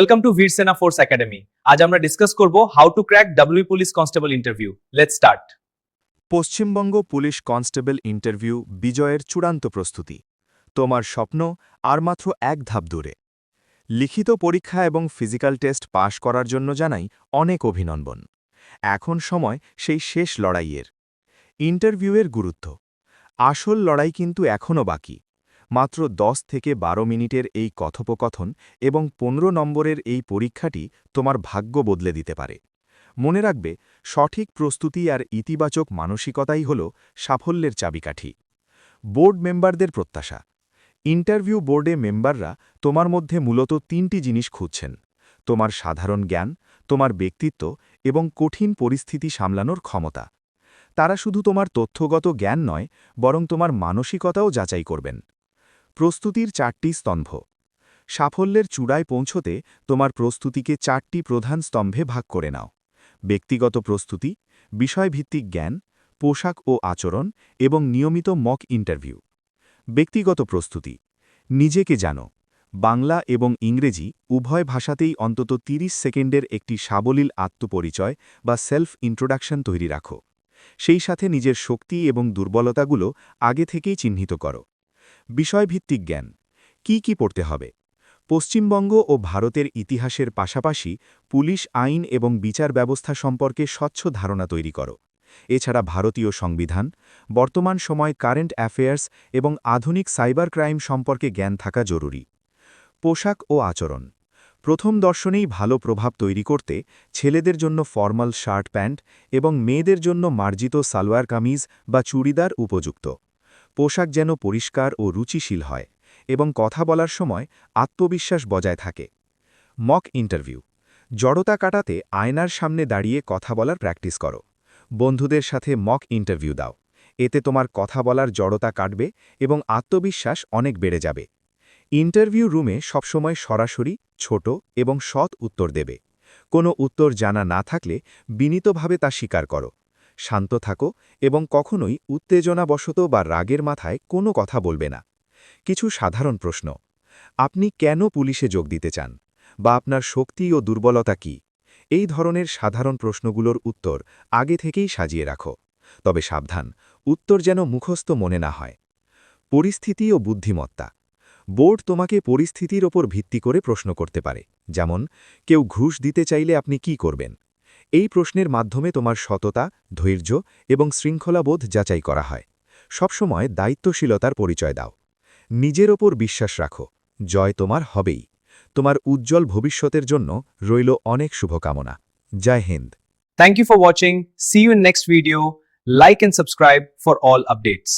Welcome to বীর সেনা force academy আজ আমরা ডিসকাস করব how to crack W police constable interview let's start Paschimbanga police constable interview, বিজয়ের চূড়ান্ত প্রস্তুতি। তোমার স্বপ্ন, আর মাত্র এক ধাপ দূরে। লিখিত পরীক্ষা এবং ফিজিক্যাল টেস্ট পাশ করার জন্য জানাই অনেক অভিনন্দন। এখন সময় সেই শেষ লড়াইয়ের। ইন্টারভিউয়ের গুরুত্ব। আসল লড়াই কিন্তু এখনও বাকি। মাত্র 10 থেকে 12 মিনিটের এই কথোপকথন এবং 15 নম্বরের এই পরীক্ষাটি তোমার ভাগ্য বদলে দিতে পারে। মনে রাখবে, সঠিক প্রস্তুতি আর ইতিবাচক মানসিকতাই হল সাফল্যের চাবিকাঠি। বোর্ড মেম্বারদের প্রত্যাশা। ইন্টারভিউ বোর্ডে মেম্বাররা তোমার মধ্যে মূলত তিনটি জিনিস খুঁজছেন। তোমার সাধারণ জ্ঞান, তোমার ব্যক্তিত্ব এবং কঠিন পরিস্থিতি সামলানোর ক্ষমতা। তারা শুধু তোমার তথ্যগত জ্ঞান নয়, বরং তোমার মানসিকতাও যাচাই করবেন। প্রস্তুতির চারটি স্তম্ভ। সাফল্যের চূড়ায় পৌঁছতে তোমার প্রস্তুতিকে চারটি প্রধান স্তম্ভে ভাগ করে নাও। ব্যক্তিগত প্রস্তুতি, বিষয়ভিত্তিক জ্ঞান, পোশাক ও আচরণ এবং নিয়মিত মক ইন্টারভিউ। ব্যক্তিগত প্রস্তুতি, নিজেকে জানো, বাংলা এবং ইংরেজি উভয় ভাষাতেই অন্তত ৩০ সেকেন্ডের একটি সাবলীল আত্মপরিচয় বা সেলফ ইন্ট্রোডাকশন তৈরি রাখো। সেই সাথে নিজের শক্তি এবং দুর্বলতাগুলো আগে থেকেই চিহ্নিত করো। বিষয়ভিত্তিক জ্ঞান। কি কি পড়তে হবে? পশ্চিমবঙ্গ ও ভারতের ইতিহাসের পাশাপাশি পুলিশ আইন এবং বিচার ব্যবস্থা সম্পর্কে স্বচ্ছ ধারণা তৈরি করো। এছাড়া ভারতীয় সংবিধান, বর্তমান সময় কারেন্ট অ্যাফেয়ার্স এবং আধুনিক সাইবার ক্রাইম সম্পর্কে জ্ঞান থাকা জরুরি। পোশাক ও আচরণ। প্রথম দর্শনেই ভালো প্রভাব তৈরি করতে ছেলেদের জন্য ফর্মাল শার্ট প্যান্ট এবং মেয়েদের জন্য মার্জিত সালোয়ার কামিজ বা চুড়িদার উপযুক্ত। পোশাক যেন পরিষ্কার ও রুচিশীল হয় এবং কথা বলার সময় আত্মবিশ্বাস বজায় থাকে। Mock interview. জড়তা কাটাতে আয়নার সামনে দাঁড়িয়ে কথা বলার প্র্যাকটিস করো। বন্ধুদের সাথে মক ইন্টারভিউ দাও। এতে তোমার কথা বলার জড়তা কাটবে এবং আত্মবিশ্বাস অনেক বেড়ে যাবে। ইন্টারভিউ রুমে সবসময় সরাসরি, ছোট এবং সৎ উত্তর দেবে। কোনো উত্তর জানা না থাকলে বিনীতভাবে তা স্বীকার করো। শান্ত থাকো এবং কখনোই উত্তেজনাবশত বা রাগের মাথায় কোনো কথা বলবে না। কিছু সাধারণ প্রশ্ন। আপনি কেন পুলিশে যোগ দিতে চান? বা আপনার শক্তি ও দুর্বলতা কি? এই ধরনের সাধারণ প্রশ্নগুলোর উত্তর আগে থেকেই সাজিয়ে রাখো। তবে সাবধান, উত্তর যেন মুখস্থ মনে না হয়। পরিস্থিতি ও বুদ্ধিমত্তা। বোর্ড তোমাকে পরিস্থিতির ওপর ভিত্তি করে প্রশ্ন করতে পারে। যেমন, কেউ ঘুষ দিতে চাইলে আপনি কি করবেন? এই প্রশ্নের মাধ্যমে তোমার সততা, ধৈর্য এবং শৃঙ্খলাবোধ যাচাই করা হয়। সবসময় দায়িত্বশীলতার পরিচয় দাও। নিজের ওপর বিশ্বাস রাখো। জয় তোমার হবেই। তোমার উজ্জ্বল ভবিষ্যতের জন্য রইল অনেক শুভকামনা। Jai Hind. Thank you for watching see you next video like and subscribe for all updates